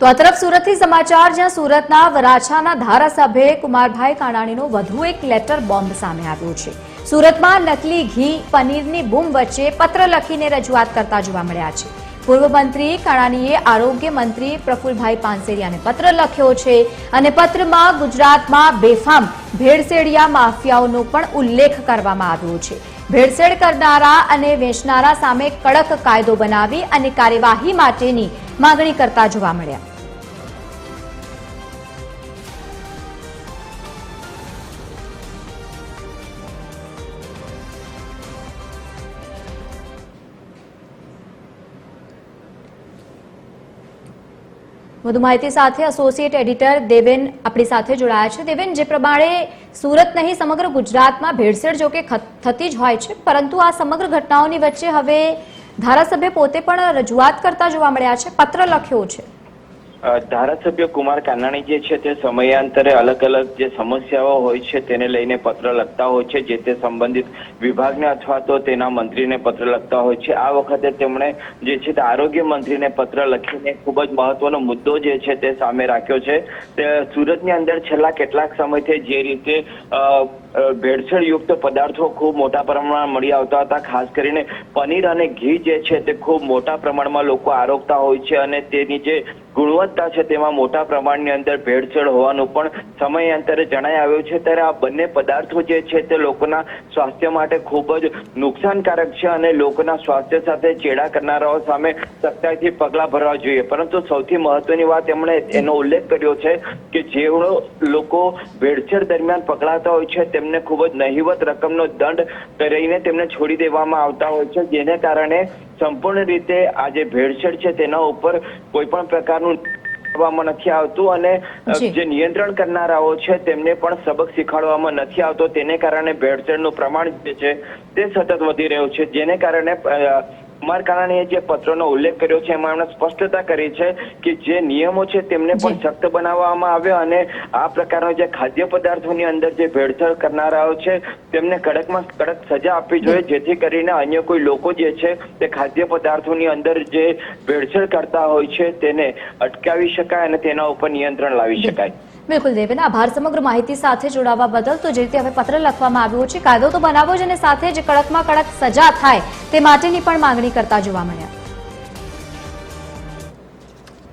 તો આ તરફ સુરતથી સમાચાર, જ્યાં સુરતના વરાછાના ધારાસભ્ય કુમારભાઈ કાણાણીનો વધુ એક લેટર બોમ્બ સામે આવ્યો છે. સુરતમાં નકલી ઘી, પનીરની બૂમ વચ્ચે પત્ર લખીને રજૂઆત કરતા જોવા મળ્યા છે. પૂર્વ મંત્રી કાણાણીએ આરોગ્ય મંત્રી પ્રફુલભાઈ પાનસેરિયાને પત્ર લખ્યો છે અને પત્રમાં ગુજરાતમાં બેફામ, ભેળસેડિયા માફિયાઓનો પણ ઉલ્લેખ કરવામાં આવ્યો છે. ભેળસેળ કરનારા અને વેચનારા સામે કડક કાયદો બનાવી અને કાર્યવાહી માટેની માગણી કરતા જોવા મળ્યા. વધુ માહિતી સાથે એસોસિએટ એડિટર દેવેન આપણી સાથે જોડાયા છે. દેવેન, જે પ્રમાણે સુરત નહીં, સમગ્ર ગુજરાતમાં ભેળસેળ જો કે થતી જ હોય છે, પરંતુ આ સમગ્ર ઘટનાઓની વચ્ચે હવે ધારાસભ્ય પોતે પણ રજૂઆત કરતા જોવા મળ્યા છે. પત્ર લખ્યો છે. ધારાસભ્ય કુમાર કાનાણી જે છે તે સમયાંતરે અલગ અલગ જે સમસ્યાઓ હોય છે તેને લઈને પત્ર લખતા હોય છે, જે તે સંબંધિત વિભાગને અથવા તો તેના મંત્રીને પત્ર લખતા હોય છે. આ વખતે તેમણે જે છે તે આરોગ્ય મંત્રીને પત્ર લખીને ખૂબ જ મહત્વનો મુદ્દો જે છે તે સામે રાખ્યો છે. તે સુરતની અંદર છેલ્લા કેટલાક સમયથી જે રીતે ભેળસેળયુક્ત પદાર્થો ખૂબ મોટા પ્રમાણમાં મળી આવતા હતા. ખાસ કરીને પનીર અને ઘી જે છે તે ખૂબ મોટા પ્રમાણમાં લોકો આરોગતા હોય છે અને તેની જે ગુણવત્તા છે તેમાં મોટા પ્રમાણની અંદર ભેળસેળ હોવાનું પણ સમયાંતરે જણાઈ આવ્યું છે. ત્યારે આ બંને પદાર્થો જે છે તે લોકોના સ્વાસ્થ્ય માટે ખૂબ જ નુકસાનકારક છે અને લોકોના સ્વાસ્થ્ય સાથે ચેડા કરનારાઓ સામે સખ્તાઈથી પગલાં ભરવા જોઈએ. પરંતુ સૌથી મહત્વની વાત એમણે એનો ઉલ્લેખ કર્યો છે કે જેઓ લોકો ભેળસેળ દરમિયાન પકડાતા હોય છે તેમને ખૂબ જ નહિવત રકમનો દંડ કરીને તેમને છોડી દેવામાં આવતા હોય છે. જેને કારણે સંપૂર્ણ રીતે આ જે ભેળસેળ છે તેના ઉપર કોઈ પણ પ્રકારનું કરવામાં નથી આવતું અને જે. નિયંત્રણ કરનારાઓ છે તેમને પણ સબક શીખવાડવામાં નથી આવતો. તેને કારણે ભેળસેળનું પ્રમાણ જે છે તે સતત વધી રહ્યું છે. જેને કારણે કુમાર કાનાણીએ જે પત્રનો ઉલ્લેખ કર્યો છે એમાં એમણે સ્પષ્ટતા કરી છે કે જે નિયમો છે તેમને પણ. સખ્ત બનાવવામાં આવે અને આ પ્રકારનો જે ખાદ્ય પદાર્થોની અંદર જે ભેળસેળ કરનારાઓ છે તેમને કડકમાં કડક સજા આપવી જોઈએ જેથી કરીને અન્ય કોઈ લોકો જે છે તે ખાદ્ય પદાર્થોની અંદર જે ભેળસેળ કરતા હોય છે તેને અટકાવી શકાય અને તેના ઉપર નિયંત્રણ લાવી શકાય. બિલકુલ દેવેન, આભાર. સમગ્ર માહિતી સાથે જોડાવા બદલ તો જે રીતે હવે પત્ર લખવામાં આવ્યો છે, કાયદો તો બનાવો જ અને સાથે જ કડકમાં કડક સજા થાય તે માટેની પણ માંગણી કરતા જોવા મળ્યા.